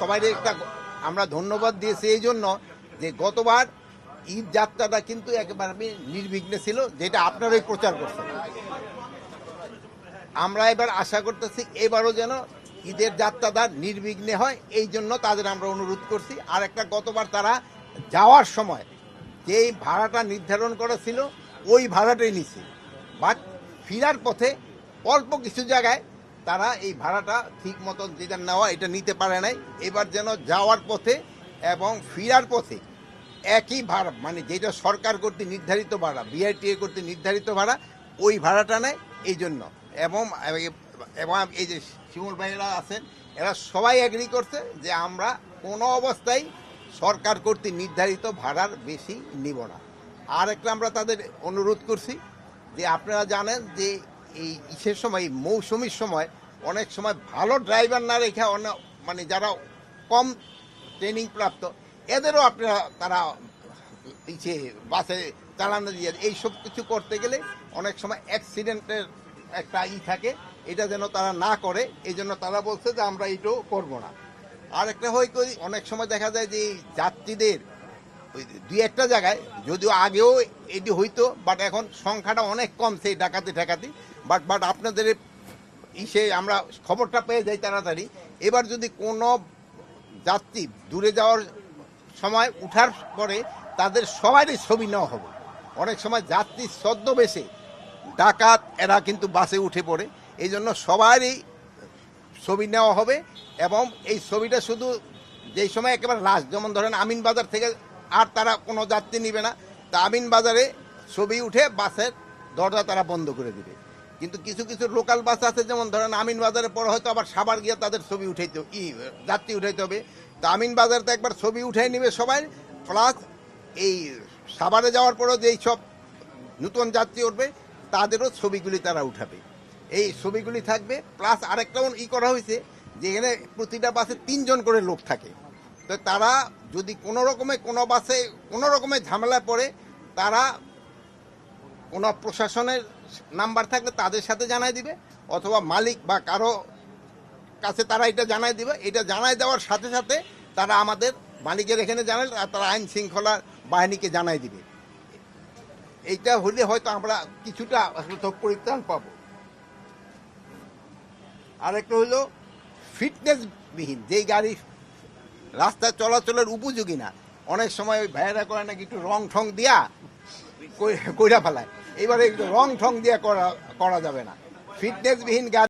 সবাই একটা আমরা ধন্যবাদ দিয়েছি এই জন্য যে গতবার ঈদ যাত্রাটা কিন্তু একেবারে নির্বিঘ্নে ছিল, যেটা আপনারাই প্রচার করছেন। আমরা এবার আশা করতেছি এবারও যেন ঈদের যাত্রাটা নির্বিঘ্নে হয়, এই জন্য তাদের আমরা অনুরোধ করছি। আর একটা গতবার তারা যাওয়ার সময় যেই ভাড়াটা নির্ধারণ করা ছিল ওই ভাড়াটাই নিছে। বাট ফিরার পথে অল্প কিছু জায়গায় তারা এই ভাড়াটা ঠিক মতো যেটা নেওয়া এটা নিতে পারে নাই। এবার যেন যাওয়ার পথে এবং ফিরার পথে একই ভাড়া মানে যেটা সরকার কর্তৃক নির্ধারিত ভাড়া বিআইটিএ কর্তৃক নির্ধারিত ভাড়া, ওই ভাড়াটা নেয় এই জন্য এবং এবং এই যে শিমুল ভাইয়েরা আছেন, এরা সবাই এগ্রি করছে যে আমরা কোনো অবস্থায় সরকার কর্তৃক নির্ধারিত ভাড়ার বেশি নিব না। আর একটা আমরা তাদের অনুরোধ করছি যে আপনারা জানেন যে এই ইসের সময় মৌসুমির সময় অনেক সময় ভালো ড্রাইভার না রেখে অনেক মানে যারা কম ট্রেনিং প্রাপ্ত, এদেরও আপনারা, তারা ইসে বাসে চালানো দিয়ে এই সব কিছু করতে গেলে অনেক সময় অ্যাক্সিডেন্টের একটা ই থাকে, এটা যেন তারা না করে এই জন্য তারা বলছে যে আমরা এটাও করব না। আর একটা হয় অনেক সময় দেখা যায় যে যাত্রীদের দুই একটা জায়গায়, যদিও আগেও এটি হইতো বাট এখন সংখ্যাটা অনেক কম সেই ডাকাতি ঠেকাতি। বাট বাট আপনাদের ইসে আমরা খবরটা পেয়ে যাই তাড়াতাড়ি। এবার যদি কোনো যাত্রী দূরে যাওয়ার সময় উঠার পরে তাদের সবারই ছবি নেওয়া হবে। অনেক সময় যাত্রী ছদ্মবেশে ডাকাত, এরা কিন্তু বাসে উঠে পড়ে। এই জন্য সবারই ছবি নেওয়া হবে এবং এই ছবিটা শুধু যেই সময় একেবারে লাস্ট যেমন ধরেন আমিন বাজার থেকে আর তারা কোনো যাত্রী নিবে না। তা আমিন বাজারে ছবি উঠে বাসের দরজা তারা বন্ধ করে দিবে। কিন্তু কিছু কিছু লোকাল বাস আছে, যেমন ধরেন আমিন বাজারে পরে হয়তো আবার সাবার গিয়ে তাদের ছবি উঠাইতে ই, যাত্রী উঠাইতে হবে। তা আমিন বাজারে তো একবার ছবি উঠাই নিবে সবাই প্লাস এই সাভারে যাওয়ার পরও যেই সব নতুন যাত্রী উঠবে, তাদেরও ছবিগুলি তারা উঠাবে। এই ছবিগুলি থাকবে প্লাস আরেকটা ই করা হয়েছে যেখানে প্রতিটা বাসে তিনজন করে লোক থাকে। তো তারা যদি কোনো রকমে কোনো বাসে কোনো রকমের ঝামেলা পড়ে, তারা কোনো প্রশাসনের নাম্বার থাকলে তাদের সাথে জানাই দিবে, অথবা মালিক বা কারও কাছে তারা এটা জানাই দিবে। এটা জানাই দেওয়ার সাথে সাথে তারা আমাদের মালিকের এখানে জানালে আর তারা আইন শৃঙ্খলা বাহিনীকে জানাই দিবে। এইটা হলে হয়তো আমরা কিছুটা পরিত্রাণ পাবো। আরেকটা হলো ফিটনেসবিহীন যেই গাড়ি রাস্তায় চলাচলের উপযোগী না। অনেক সময় ভাইয়েরা করে নাকি একটু রং ঠং দিয়া কই- কইরা ফেলায়। এবারে রং ঠং দিয়া করা করা যাবে না। ফিটনেসবিহীন গাড়ি